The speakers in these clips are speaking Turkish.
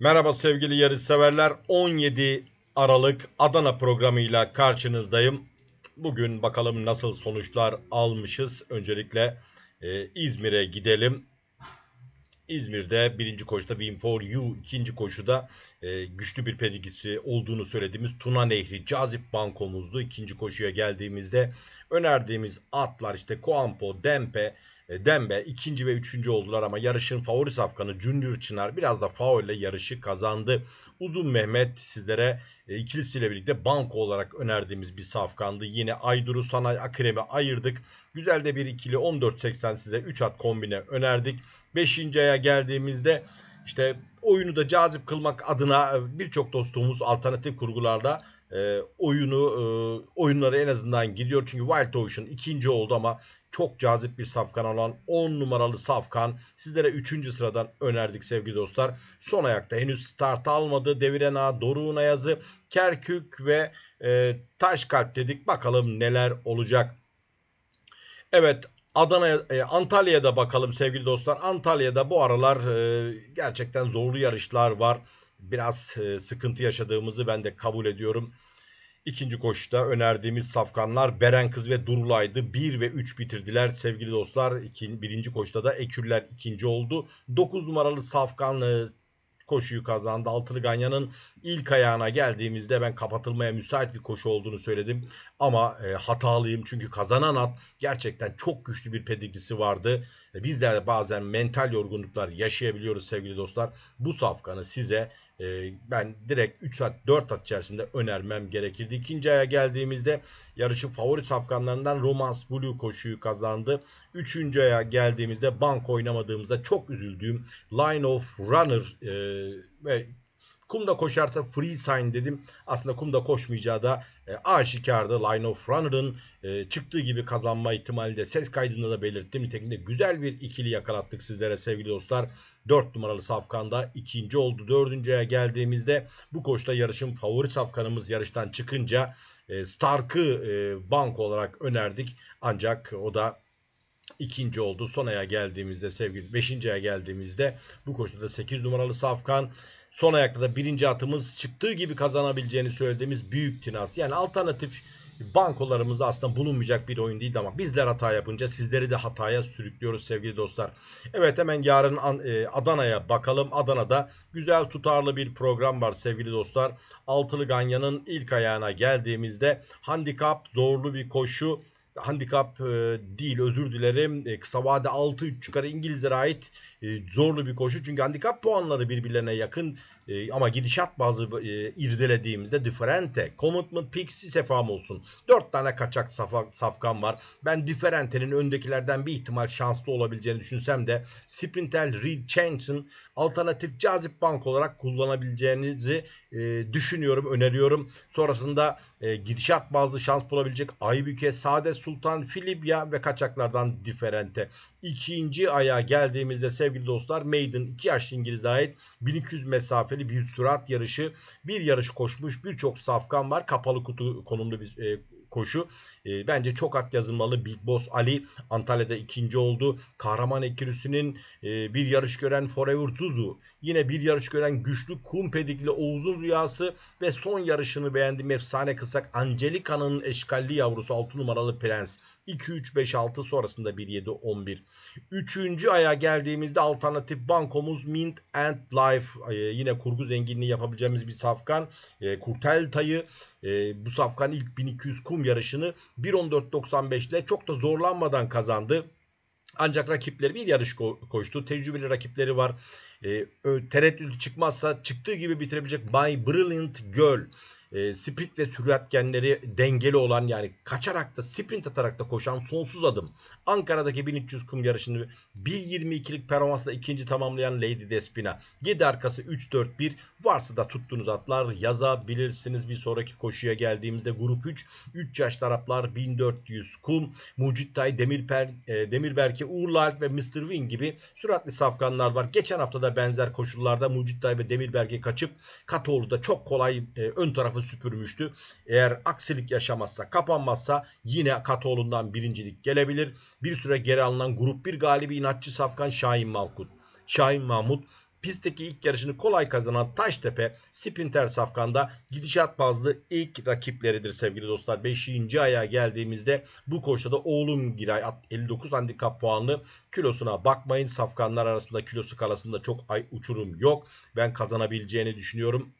Merhaba sevgili yarışseverler. 17 Aralık Adana programıyla karşınızdayım. Bugün bakalım nasıl sonuçlar almışız. Öncelikle e, İzmir'e gidelim. İzmir'de birinci koşuda Win for You, ikinci koşuda e, güçlü bir pedigisi olduğunu söylediğimiz Tuna Nehri cazip bankomuzdu. İkinci koşuya geldiğimizde önerdiğimiz atlar işte Koampo, Dempe, Dembe ikinci ve üçüncü oldular ama yarışın favori safkanı Junior Çınar biraz da faul ile yarışı kazandı. Uzun Mehmet sizlere e, ikilisiyle birlikte banko olarak önerdiğimiz bir safkandı. Yine Ayduru Sanay Akrem'i ayırdık. Güzel de bir ikili 14.80 size 3 at kombine önerdik. 5. aya geldiğimizde işte oyunu da cazip kılmak adına e, birçok dostumuz alternatif kurgularda e, oyunu e, oyunları en azından gidiyor. Çünkü Wild Ocean ikinci oldu ama çok cazip bir safkan olan 10 numaralı safkan sizlere 3. sıradan önerdik sevgili dostlar. Son ayakta henüz start almadı. Deviren Ağa, Doruğun Ayazı, Kerkük ve e, Taş Kalp dedik. Bakalım neler olacak. Evet Adana, e, Antalya'da bakalım sevgili dostlar. Antalya'da bu aralar e, gerçekten zorlu yarışlar var. Biraz e, sıkıntı yaşadığımızı ben de kabul ediyorum. İkinci koşuda önerdiğimiz safkanlar Beren Kız ve Durulay'dı. 1 ve 3 bitirdiler sevgili dostlar. İki, birinci koşuda da Ekürler ikinci oldu. 9 numaralı safkan e, koşuyu kazandı. Altılı Ganyan'ın ilk ayağına geldiğimizde ben kapatılmaya müsait bir koşu olduğunu söyledim. Ama e, hatalıyım çünkü kazanan at gerçekten çok güçlü bir pedigrisi vardı. E, bizler de bazen mental yorgunluklar yaşayabiliyoruz sevgili dostlar. Bu safkanı size e, ben direkt 3 at 4 at içerisinde önermem gerekirdi. İkinci aya geldiğimizde yarışın favori safkanlarından Romance Blue koşuyu kazandı. Üçüncü aya geldiğimizde bank oynamadığımızda çok üzüldüğüm Line of Runner e, ve Kumda koşarsa free sign dedim. Aslında kumda koşmayacağı da e, aşikardı. Line of Runner'ın e, çıktığı gibi kazanma ihtimali de ses kaydında da belirttim. Nitekim de güzel bir ikili yakalattık sizlere sevgili dostlar. 4 numaralı safkanda ikinci oldu. Dördüncüye geldiğimizde bu koşta yarışın favori safkanımız yarıştan çıkınca e, Stark'ı e, bank olarak önerdik. Ancak o da ikinci oldu. Son aya geldiğimizde sevgili 5. aya geldiğimizde bu koşuda da 8 numaralı Safkan son ayakta da birinci atımız çıktığı gibi kazanabileceğini söylediğimiz büyük tinas. Yani alternatif bankolarımızda aslında bulunmayacak bir oyun değildi ama bizler hata yapınca sizleri de hataya sürüklüyoruz sevgili dostlar. Evet hemen yarın e, Adana'ya bakalım. Adana'da güzel tutarlı bir program var sevgili dostlar. Altılı Ganyan'ın ilk ayağına geldiğimizde handikap zorlu bir koşu handikap e, değil özür dilerim. E, kısa vade 6-3 çıkarı İngilizlere ait e, zorlu bir koşu. Çünkü handikap puanları birbirlerine yakın e, ama gidişat bazı e, irdelediğimizde Differente, Commitment Pixie sefam olsun. 4 tane kaçak safa, safkan var. Ben Differente'nin öndekilerden bir ihtimal şanslı olabileceğini düşünsem de Sprintel Reed Change'ın alternatif cazip bank olarak kullanabileceğinizi e, düşünüyorum, öneriyorum. Sonrasında e, gidişat bazı şans bulabilecek Aybüke, Sade Sultan, Filibya ve kaçaklardan Differente. İkinci aya geldiğimizde sevgili dostlar Maiden 2 yaşlı İngiliz'e ait 1200 mesafeli bir sürat yarışı. Bir yarış koşmuş birçok safkan var. Kapalı kutu konumlu bir e, koşu. E, bence çok at yazılmalı. Big Boss Ali Antalya'da ikinci oldu. Kahraman Ekürüsü'nün e, bir yarış gören Forever Zuzu. Yine bir yarış gören güçlü kum pedikli Oğuz'un rüyası ve son yarışını beğendiğim efsane kısak Angelika'nın eşkalli yavrusu 6 numaralı Prens. 2-3-5-6 sonrasında 1-7-11. Üçüncü aya geldiğimizde alternatif bankomuz Mint and Life. Ee, yine kurgu zenginliği yapabileceğimiz bir safkan. Ee, Kurtel Tayı e, bu safkan ilk 1200 kum yarışını 1.14.95 ile çok da zorlanmadan kazandı. Ancak rakipleri bir yarış ko- koştu. Tecrübeli rakipleri var. E, tereddüt çıkmazsa çıktığı gibi bitirebilecek My Brilliant Girl e, sprint ve süratgenleri dengeli olan yani kaçarak da sprint atarak da koşan sonsuz adım. Ankara'daki 1300 kum yarışını 1.22'lik performansla ikinci tamamlayan Lady Despina. 7 arkası 3-4-1 varsa da tuttuğunuz atlar yazabilirsiniz. Bir sonraki koşuya geldiğimizde grup 3 3 yaş taraflar 1400 kum Mucittay, Demirper, e, Demirberke, Uğurlar ve Mr. Win gibi süratli safkanlar var. Geçen hafta da benzer koşullarda Mucittay ve Demirberke kaçıp Katoğlu'da çok kolay e, ön tarafı süpürmüştü. Eğer aksilik yaşamazsa, kapanmazsa yine Katoğlu'ndan birincilik gelebilir. Bir süre geri alınan grup 1 galibi inatçı Safkan Şahin Malkut. Şahin Mahmut Pistteki ilk yarışını kolay kazanan Taştepe Sprinter Safkan'da gidişat bazlı ilk rakipleridir sevgili dostlar. 5. aya geldiğimizde bu koşuda da Oğlum Giray 59 handikap puanlı kilosuna bakmayın. Safkanlar arasında kilo skalasında çok ay uçurum yok. Ben kazanabileceğini düşünüyorum.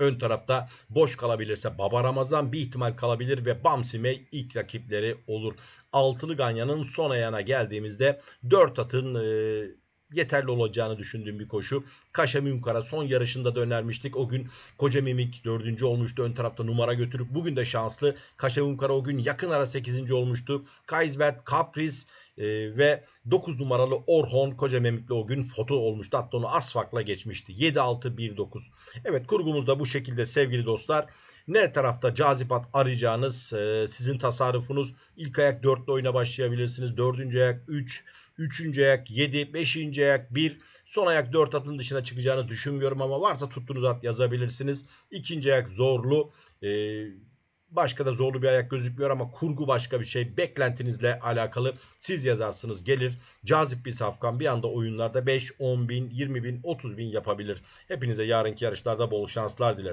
Ön tarafta boş kalabilirse Baba Ramazan bir ihtimal kalabilir ve Bamsimey ilk rakipleri olur. Altılı Ganyan'ın son ayağına geldiğimizde 4 atın e, yeterli olacağını düşündüğüm bir koşu. Kaşa Mümkara son yarışında da önermiştik. O gün Koca Mimik 4. olmuştu. Ön tarafta numara götürüp bugün de şanslı. Kaşa Mümkara o gün yakın ara 8. olmuştu. Kaisbert, Caprice e, ve 9 numaralı Orhon Koca Memik'le o gün foto olmuştu. Hatta onu Asfak'la geçmişti. 7-6-1-9. Evet kurgumuz da bu şekilde sevgili dostlar. Ne tarafta cazip at arayacağınız e, sizin tasarrufunuz. İlk ayak 4 ile oyuna başlayabilirsiniz. 4. ayak 3, 3. ayak 7, 5. ayak 1, son ayak 4 atın dışına çıkacağını düşünmüyorum ama varsa tuttuğunuz at yazabilirsiniz. İkinci ayak zorlu. Ee, başka da zorlu bir ayak gözükmüyor ama kurgu başka bir şey. Beklentinizle alakalı siz yazarsınız gelir. Cazip bir safkan bir anda oyunlarda 5, 10 bin, 20 bin, 30 bin yapabilir. Hepinize yarınki yarışlarda bol şanslar dilerim.